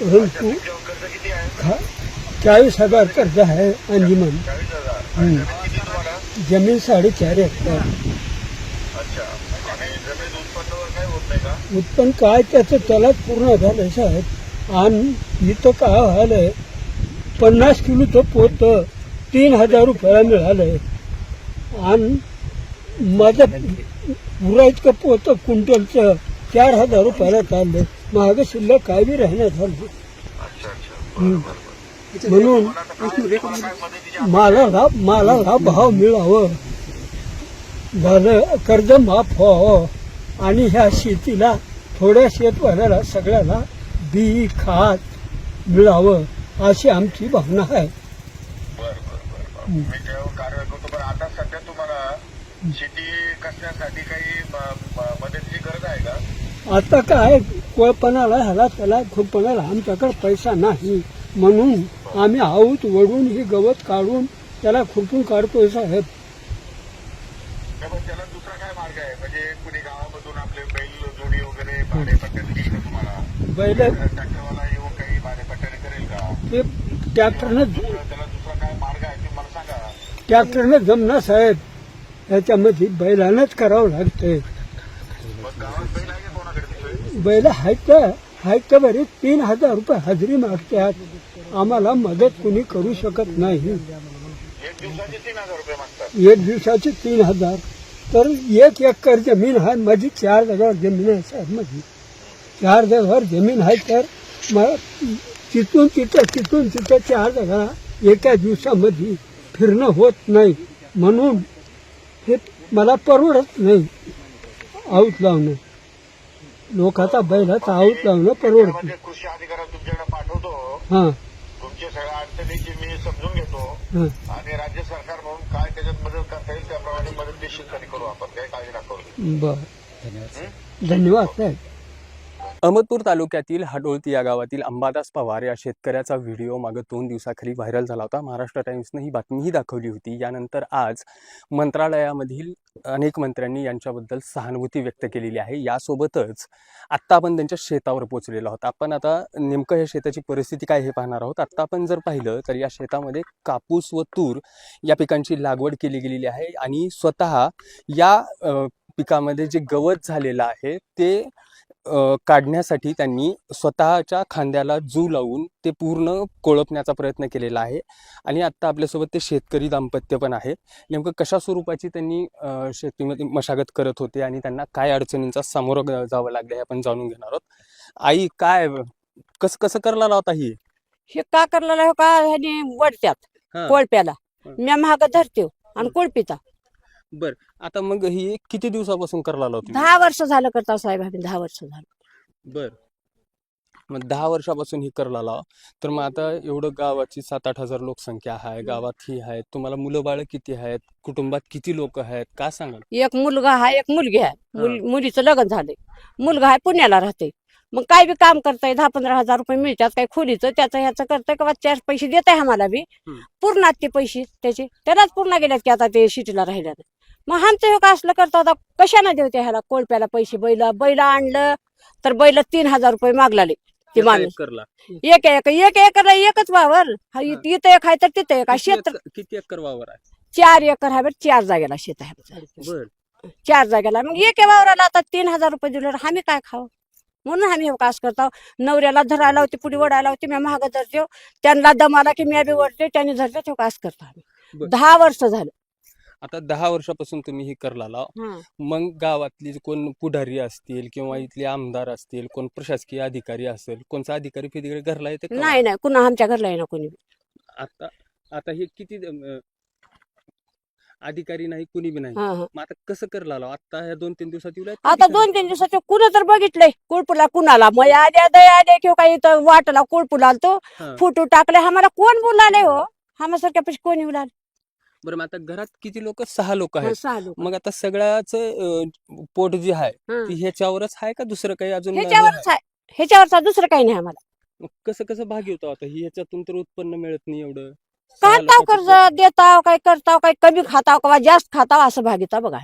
परंतु चाळीस हजार कर्ज आहे अंजुमन. जमीन साडेचार का? उत्पन्न काय त्याचं त्यालाच पूर्ण झालं साहेब. आणि इथं काय व्हायलंय पन्नास किलोचं पोत तीन हजार रुपयाला मिळालंय. आणि माझं पुरा इतकं पोत क्विंटलचं चार हजार रुपयाला चाललंय. महाग शिल्लक काय बी राहण्यात झालं. अच्छा अच्छा. हम्म. म्हणून मला मालाला मालाला भाव मिळावं. झालं कर्ज माफ व्हावं. आणि ह्या शेतीला थोड्या शेतवाल्याला सगळ्याला बी खात मिळावं अशी आमची भावना आहे. बरं बरं बरं बरं. मी त्यावर कारवाई करतो. बरं आता सध्या तुम्हाला शेती कसण्यासाठी काही मदतीची गरज आहे का? आता काय कोळपणाला ह्याला त्याला खुरपणाला आमच्याकडे पैसा नाही. म्हणून आम्ही आऊत वडून ही गवत काढून त्याला खुरपून काढतोय साहेब. नाही, पण त्याला दुसरा काय मार्ग आहे? म्हणजे कुणी गावामधून आपले बैल जोडी वगैरे भाडेपट्ट्याने देईल का तुम्हाला? बैल ट्रॅक्टरवाला येऊन काही भाडेपट्ट्याने करेल का? ते ट्रॅक्टरनं दुसरं त्याला दुसरा काय मार्ग आहे ते मला सांगा. ट्रॅक्टरनं जमणार साहेब. ह्याच्यामध्ये बैलानंच करावं लागतंय मग गावात बैल आहे का कोणाकडे दुसरे बैल आहेत का आहेत का बरे तीन हजार रुपये हजेरी मागतात आम्हाला मदत कुणी करू शकत नाही. एक दिवसाचे तीन हजार हजार. तर एक एकर जमीन आहे माझी चार जागावर जमीन आहे साहेब माझी. चार जागावर जमीन आहे तर मग तिथून तिथं तिथून तिथं चार जागा एका दिवसामध्ये फिरणं होत नाही. म्हणून हे मला परवडत नाही. आऊत लावणं. लोकाचा बैलाचा आऊत लावणं परवडत. म्हणजे कृषी अधिकाऱ्याला तुमच्याकडे पाठवतो. हां. तुमच्या सगळ्या अडचणीची मी समजून घेतो. हां. आणि राज्य सरकार म्हणून काय त्याच्यात मदत करता येईल त्याप्रमाणे मदत निश्चितपणे करू आपण. काही काळजी नका करू. बर. धन्यवाद साहेब. अहमदपूर तालुक्यातील हाडोळती या गावातील अंबादास पवार या शेतकऱ्याचा व्हिडिओ मागं दोन दिवसाखाली व्हायरल झाला होता. महाराष्ट्र टाइम्सनं ही बातमीही दाखवली होती. यानंतर आज मंत्रालयामधील अनेक मंत्र्यांनी यांच्याबद्दल सहानुभूती व्यक्त केलेली आहे. यासोबतच आत्ता आपण त्यांच्या शेतावर पोचलेलो आहोत. आपण आता नेमकं या शेताची परिस्थिती काय हे पाहणार आहोत. आत्ता आपण जर पाहिलं तर या शेतामध्ये कापूस व तूर या पिकांची लागवड केली गेलेली आहे आणि स्वतः या पिकामध्ये जे गवत झालेलं आहे ते काढण्यासाठी त्यांनी स्वतःच्या खांद्याला जू लावून ते पूर्ण कोळपण्याचा प्रयत्न केलेला आहे. आणि आत्ता आपल्यासोबत ते शेतकरी दाम्पत्य पण आहे. नेमकं कशा स्वरूपाची त्यांनी शेतीमध्ये मशागत करत होते आणि त्यांना काय अडचणींचा सामोरं जावं लागलं हे आपण जाणून घेणार आहोत. आई काय कसं कसं करला होता ही हे का करलेला हो का ह्याने वडत्यात हा. कोळप्याला? हा. म्या महाग धरते आणि कोळपीचा. बर. आता मग ही किती दिवसापासून करला होती दहा वर्ष झालं करता साहेब आम्ही दहा वर्ष झालं. बर. मग दहा वर्षापासून ही करला लावा तर मग आता एवढं गावाची सात आठ हजार लोकसंख्या आहे गावात ही आहे तुम्हाला मुलं बाळ किती आहेत कुटुंबात किती लोक आहेत का सांगाल? एक मुलगा आहे एक मुलगी आहे. मुल- हा. मुलीचं लग्न झालंय. मुलगा आहे पुण्याला राहते. मग काय बी काम करताय दहा पंधरा हजार रुपये मिळतात काही खोलीचं त्याचं ह्याचं करताय किंवा चार पैसे देत आहे आम्हाला बी. हम्म. पूर्णात ते पैसे त्याचे त्यालाच पूर्ण गेल्यात की आता ते सिटीला राहिल्या मग आमचं हे का असलं करता होता कशाने देवते ह्याला कोळप्याला पैसे? बैल बैल आणलं तर बैल तीन हजार रुपये मागलाले ते माणूस. एकरला. एक एक एक एकरला एकच वावर. हा, इ- इथं एक आहे तर तिथं एक आहे. किती शेत एकर- किती एकर वावर आहे? चार एकर आहे बरं चार जागेला शेत आहे आमचं. बर. चार जागेला. मग एक वावराला आता तीन हजार रुपये दिले आम्ही काय खाऊ म्हणून आम्ही हे कास करतो नवऱ्याला धरायला होती पुढे ओढायला होती मी महाग धरतो त्यांना दमाला की मी बी ओढते त्यांनी धरते ते कास करतो आम्ही. बरं. दहा वर्ष झालं. आता दहा वर्षापासून तुम्ही ही करला लाव. मग गावातली कोण पुढारी असतील किंवा इथले आमदार असतील कोण प्रशासकीय अधिकारी असेल कोणचा अधिकारी फिधिकारी घरला येते का? नाही नाही कुणा आमच्या घरला ना कोणी आता आता हे किती अं, अधिकारी नाही कुणी बी नाही. हा, हा. मग आता कसं करला लाव आता ह्या दोन तीन दिवसात येऊ आता दोन तीन दिवसात कुण तर बघितलंय कुळपुला कुणाला? मग आद्या दया आद्या किंवा काही इथं वाटला कुळपुला तो? हा. फोटो टाकले आम्हाला कोण बोलाले हो? आम्हासारख्या पैसे कोणी बोलाले बरं मग आता घरात किती लोक? सहा लोक आहेत. सहा लोक. मग आता सगळ्याच पोट जे आहे हा. ती ह्याच्यावरच आहे का दुसरं काही अजून हे ह्याच्यावरच आहे. ह्याच्यावरचा दुसरं काही नाही आम्हाला? मग कसं कसं भाग येतो आता? ही ह्याच्यातून तर उत्पन्न मिळत नाही एवढं. सहा लोकांचं कर्ज देताव काय करताव काय कमी खाताव किंवा जास्त खाताव असं भागिता बघा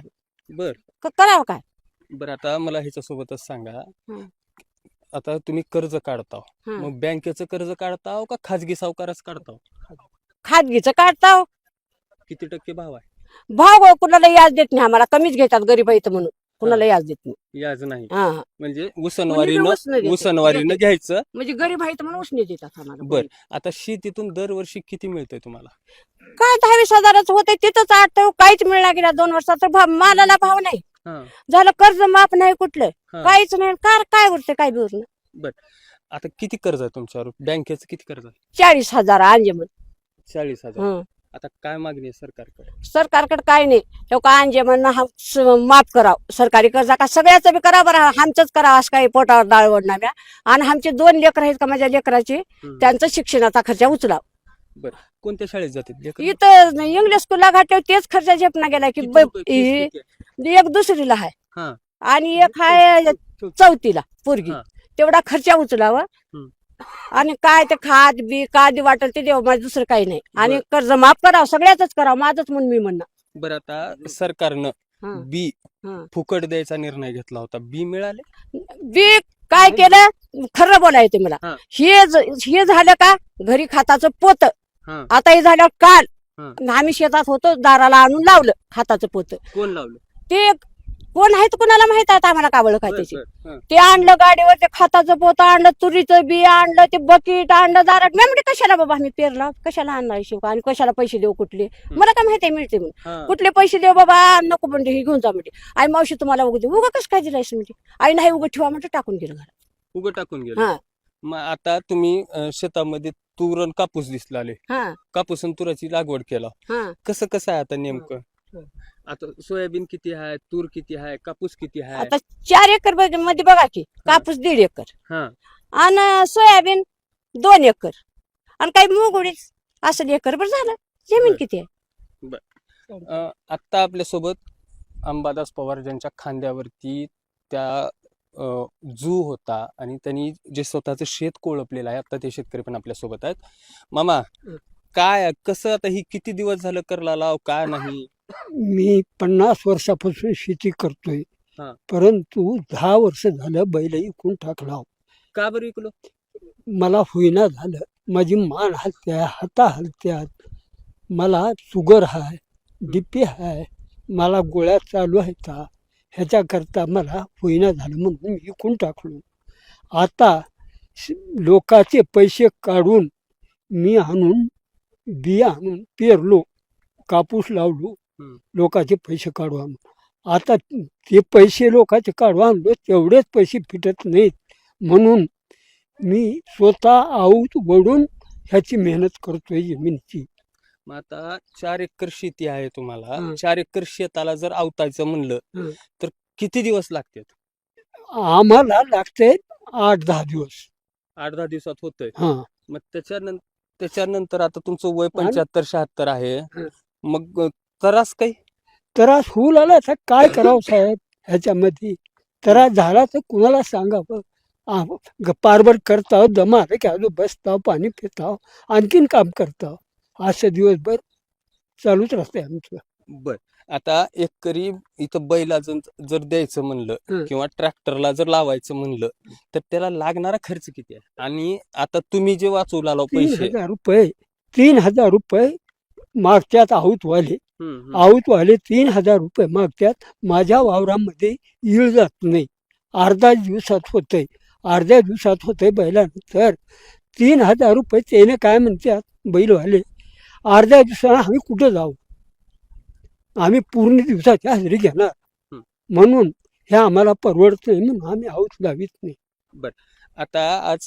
बर. क- करावं काय? बरं आता मला ह्याच्यासोबतच सांगा. हं. आता तुम्ही कर्ज काढताव. हं. मग बँकेचं कर्ज काढताव का खाजगी सावकारच काढताव? खाजगीचं काढताव. किती टक्के भाव आहे? भाव कुणाला याज देत नाही आम्हाला. कमीच घेतात गरीब आहेत म्हणून. कुणाला याज देत नाही. याज नाही. हा. म्हणजे उसनं उसनवारीनं. उसनवारीनं घ्यायचं. म्हणजे गरीब आहेत म्हणून उसने देतात आम्हाला. बर. आता शेतीतून दरवर्षी किती मिळतंय तुम्हाला? काय दहावीस हजाराचं होते तिथंच आठ काहीच मिळणार गेला दोन वर्षात तर भाव मालाला भाव नाही. हा. झालं कर्ज माफ नाही कुठलं. हा. काहीच नाही. कार काय उरते काय बी उरलं आता किती कर्ज आहे तुमच्यावर? बँकेचं किती कर्ज आहे? चाळीस हजार अंजेमन चाळीस हजार. हं. आता काय मागणी आहे सरकारकडे सरकारकडे काय नाही तो का अंजेमन हा स- माफ कराव सरकारी कर्ज का सगळ्याचं बी करा बरं आमचंच करा असं काही पोटावर डाळ ओढणाऱ्या आणि आमचे दोन लेकर आहेत का माझ्या लेकराचे हं. त्यांचा शिक्षणाचा खर्च उचलाव कोणत्या शाळेत जाते लेकरं? इथं इंग्लिश स्कूलला घातल्यावर तेच खर्च झेपना गेला की किती ब- रुपये फीस इ- किती आहे? एक दुसरीला आहे हा. आणि एक आहे चौथीला पोरगी हा. तेवढा खर्च उचलावा हम्म. आणि काय ते खात बी काय बी वाटेल ते देव माझं दुसरं काही नाही. आणि. कर्ज माफ करावं सगळ्याच करावं माझंच म्हणून मी म्हणणं. बरं आता सरकारनं हा. बी हा. फुकट द्यायचा निर्णय घेतला होता. बी मिळाले? बी काय केलं? खरं बोलायचं मला. हा. हे ज- हे झालं का? घरी खाताचं पोत. हा. आता हे झालं काल. हा. आम्ही शेतात होतो दाराला आणून लावलं खाताचं पोत. कोण लावलं? ते कोण आहेत कुणाला माहीत आहे आता आम्हाला काबळ काय बर, त्याची बर. हा. ते आणलं गाडीवर ते खताचं पोत आणलं तुरीचं बी आणलं ते बकेट आणलं दारात. मी म्हणजे कशाला बाबा आम्ही पेरला? कशाला आणणार शिवका आणि कशाला पैसे देऊ कुठले? मला काय माहिती मिळते म्हणून. कुठले पैसे देऊ बाबा? नको म्हणते हे घेऊन जा म्हणते. आई मावशी तुम्हाला उगं दे उगा कसं काय दिलायस म्हणते? आई नाही उगं ठेवा म्हणते टाकून गेलं घरात. उगं टाकून गेलं. हा. मग आता तुम्ही शेतामध्ये तूर आणि कापूस दिसलाले. हा. कापूस आणि तुराची लागवड केला. कसं कसं आहे आता नेमकं. आता सोयाबीन किती आहे तूर किती आहे कापूस किती आहे आता चार एकरमध्ये मध्ये बघा की कापूस दीड एकर. हा. आणि सोयाबीन दोन एकर. आणि काही मूग उडीद असं एकर बरं झालं. जमीन बर. किती आहे? अं, आत्ता आपल्यासोबत अंबादास पवार ज्यांच्या खांद्यावरती त्या अं, जू होता आणि त्यांनी जे स्वतःचं शेत कोळपलेलं आहे आता ते शेतकरी पण आपल्यासोबत आहेत. मामा. काय कसं आता ही किती दिवस झालं करला लाव काय नाही? मी पन्नास वर्षापासून शेती करतोय. हा. परंतु दहा वर्ष झालं बैल इकून टाकला. का बरं इकलो? मला होईना झालं. माझी मान हलत्या हाता हलत्यात मला शुगर आहे डीपी आहे मला गोळ्या चालू आहेत. ह्याच्याकरता मला होईना झालं म्हणून मी विकून टाकलो. आता श- लोकाचे पैसे काढून मी आणून बिया आणून पेरलो कापूस लावलो. लोकाचे पैसे काढू आणून आता ते पैसे लोकाचे काढू आणलो तेवढेच पैसे फिटत नाहीत. म्हणून मी स्वतः आऊत वडून ह्याची मेहनत करतोय जमिनीची. मग आता चार एकर शेती आहे तुम्हाला. चार एकर शेताला जर आवतायचं म्हणलं. तर किती दिवस लागतात? आम्हाला लागते आठ दहा दिवस. आठ दहा दिवसात होतंय. हा. मग त्याच्यानंतर त्याच्यानंतर आता तुमचं वय आणि- पंच्याहत्तर शहात्तर आहे. मग त्रास काही? त्रास होऊ लागला तर काय करावं साहेब? ह्याच्यामध्ये त्रास झाला तर कुणाला सांगावं? पारभर करताव दमा की अजून बसताव पाणी पिताव आणखीन काम करताव. असं दिवसभर चालूच राहते आमचं. बर. आता एकरी इथं बैला जर द्यायचं म्हणलं. किंवा ट्रॅक्टरला जर लावायचं म्हणलं तर त्याला लागणारा खर्च किती आहे? आणि आता तुम्ही जे वाचवू लालो तीन पैसे. हजार रुपये तीन हजार रुपये मागच्यात आऊत वाले. आऊत वाले तीन हजार रुपये मागत्यात. माझ्या वावरामध्ये येळ जात नाही. अर्धा दिवसात होतंय. अर्ध्या दिवसात होतंय बैलानंतर तीन हजार रुपये त्याने काय म्हणतात बैलवाले अर्ध्या दिवसाला आम्ही कुठं जाऊ? आम्ही पूर्ण दिवसाची हजेरी घेणार. म्हणून हे आम्हाला परवडत नाही म्हणून आम्ही आऊत लावित नाही. आता आज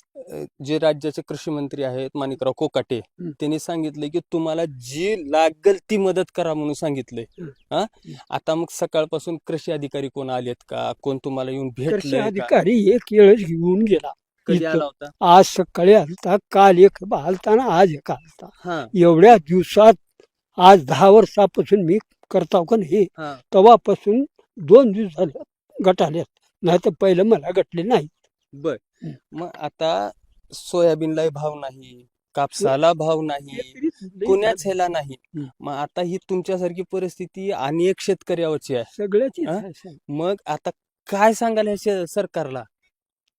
जे राज्याचे कृषी मंत्री आहेत माणिकराव कोकाटे. त्यांनी सांगितले की तुम्हाला जी लागेल ती मदत करा म्हणून सांगितलंय. हं. आता मग सकाळपासून कृषी अधिकारी कोण आलेत का? कोण तुम्हाला येऊन कृषी भेटले अधिकारी एक वेळच घेऊन गेला. कधी इथं. आला होता? आज सकाळी आलता काल एक आलता ना आज एक आलता. एवढ्या दिवसात आज दहा वर्षापासून मी करताव का नाही तेव्हापासून दोन दिवस झाले गटाल्यात नाही तर पहिलं मला गटले नाही बर. मग आता सोयाबीनला भाव नाही कापसाला भाव नाही कुण्याच ह्याला नाही. मग आता ही तुमच्यासारखी परिस्थिती अनेक शेतकऱ्यावरची आहे. सगळ्याची. मग आता काय सांगाल ह्या सरकारला?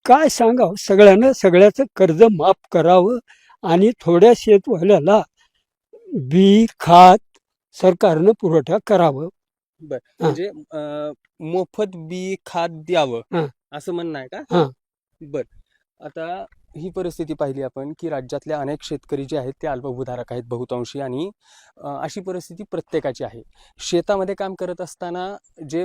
काय सांगावं? सगळ्यांना सगळ्याचं कर्ज माफ करावं आणि थोड्या शेतवाल्याला बी खत सरकारनं पुरवठा करावं. म्हणजे मोफत बी हा. द्यावं असं म्हणणं आहे. का? बर. आता ही परिस्थिती पाहिली आपण की राज्यातल्या अनेक शेतकरी जे आहेत ते अल्पभूधारक आहेत बहुतांशी आणि अशी परिस्थिती प्रत्येकाची आहे. शेतामध्ये काम करत असताना जे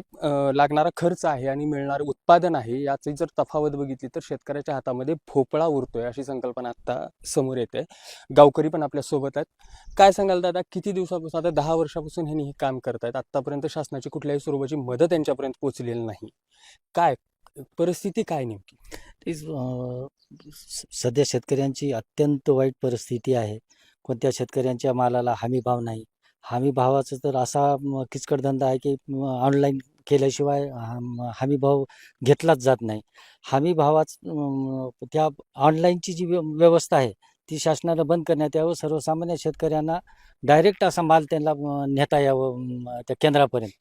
लागणारा खर्च आहे आणि मिळणारं उत्पादन आहे याची जर तफावत बघितली तर शेतकऱ्याच्या हातामध्ये भोपळा उरतोय अशी संकल्पना आत्ता समोर येते. गावकरी पण आपल्यासोबत आहेत. काय सांगाल दादा किती दिवसापासून आता दहा वर्षापासून हे काम करत आहेत आत्तापर्यंत शासनाची कुठल्याही स्वरूपाची मदत यांच्यापर्यंत पोचलेली नाही. काय परिस्थिती काय नेमकी? तीच स- सध्या शेतकऱ्यांची अत्यंत वाईट परिस्थिती आहे. कोणत्या शेतकऱ्यांच्या मालाला हमी भाव नाही? हमी भावाचा तर असा किचकट धंदा आहे की ऑनलाईन केल्याशिवाय हमी भाव घेतलाच जात नाही. हमी भावाच त्या ऑनलाईनची जी व्य- व्यवस्था आहे ती शासनाला बंद करण्यात यावं. सर्वसामान्य शेतकऱ्यांना डायरेक्ट असा माल त्यांना नेता यावं त्या केंद्रापर्यंत.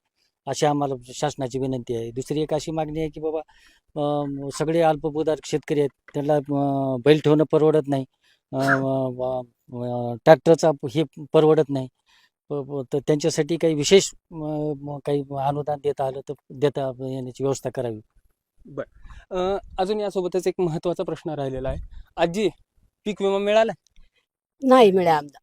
अशी आम्हाला शासनाची विनंती आहे. दुसरी एक अशी मागणी आहे की बाबा सगळे अल्पभूधारक शेतकरी आहेत त्यांना बैल ठेवणं परवडत नाही. ट्रॅक्टरचा हे परवडत नाही. तर त्यांच्यासाठी काही विशेष काही अनुदान देता आलं तर देता येण्याची व्यवस्था करावी. अं, अजून यासोबतच एक महत्त्वाचा प्रश्न राहिलेला आहे. आजी पीक विमा मिळाला? नाही मिळा आमदा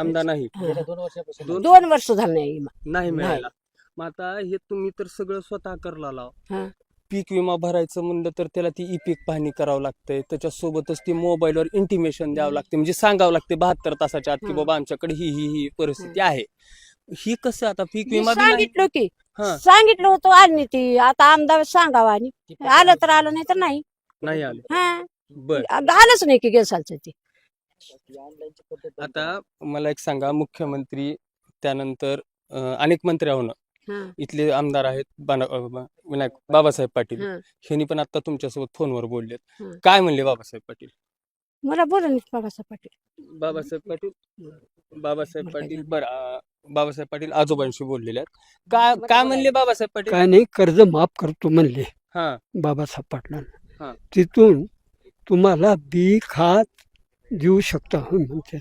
आमदा नाही दोन वर्षापासून. दोन- वर्ष झालं नाही विमा. नाही. नाही. मिळाला. मग आता हे तुम्ही तर सगळं स्वतः करला लाव हा. पीक विमा भरायचं म्हणलं तर त्याला ती ई पीक पाहणी करावं लागतंय. त्याच्यासोबतच ती मोबाईलवर इंटिमेशन द्यावं लागते म्हणजे सांगावं लागते बहात्तर तासाच्या आत की हं. बाबा आमच्याकडे ही ही ही परिस्थिती आहे. ही कसं आता पीक मी विमा बी नाही. सांगितलं की हा. सांगितलं होतं आणि ती. आता आमदार सांगावं आणि आलं तर आलं नाही तर नाही. नाही आलं. हा. बर. आलंच नाही की गेसालचं ते. आता मला एक सांगा मुख्यमंत्री त्यानंतर अं, अनेक मंत्री होणं. इथले आमदार आहेत विनायक बाबासाहेब पाटील. हा. ह्यांनी पण आता तुमच्यासोबत फोनवर बोललेत. काय म्हणले बाबासाहेब पाटील? मला बोला नाही बाबासाहेब पाटील. बाबासाहेब पाटील? बाबासाहेब पाटील? बरं बाबासाहेब पाटील आजोबांशी बोललेले आहेत. काय काय म्हणले बाबासाहेब पाटील? काय नाही कर्ज माफ करतो म्हणले. हा. बाबासाहेब हा. पाटलांना तिथून तुम्हाला बी खात देऊ शकता म्हणते.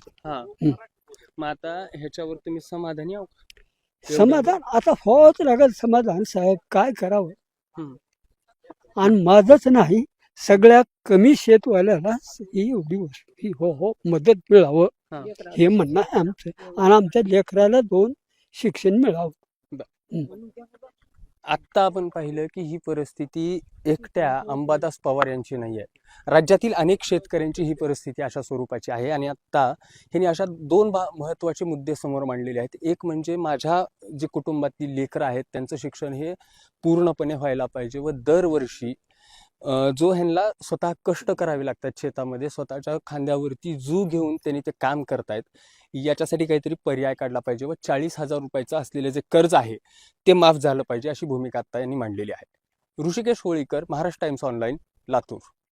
मग आता ह्याच्यावर तुम्ही समाधानी आहो एवढं- समाधान आता होत लागेल समाधान साहेब काय करावं. आणि माझंच नाही सगळ्या कमी शेतवाल्याला ही एवढी वस्तू ही हो हो मदत मिळावं हा. हे म्हणणं आहे आमचं. आणि आमच्या लेकराला दोन शिक्षण मिळावं. आत्ता आपण पाहिलं की ही परिस्थिती एकट्या अंबादास पवार यांची नाही आहे. राज्यातील अनेक शेतकऱ्यांची ही परिस्थिती अशा स्वरूपाची आहे आणि आत्ता ह्यांनी अशा दोन बा महत्त्वाचे मुद्दे समोर मांडलेले आहेत. एक म्हणजे माझ्या जे कुटुंबातील लेकरं आहेत त्यांचं शिक्षण हे पूर्णपणे व्हायला पाहिजे व दरवर्षी जो ह्यांना स्वतः कष्ट करावे लागतात शेतामध्ये स्वतःच्या खांद्यावरती जू घेऊन त्यांनी ते काम करतायत याच्यासाठी काहीतरी पर्याय काढला पाहिजे व चाळीस हजार रुपयाचं असलेलं जे कर्ज आहे ते माफ झालं पाहिजे अशी भूमिका आता यांनी मांडलेली आहे. Rishikesh Holikar Maharashtra Times online Latur.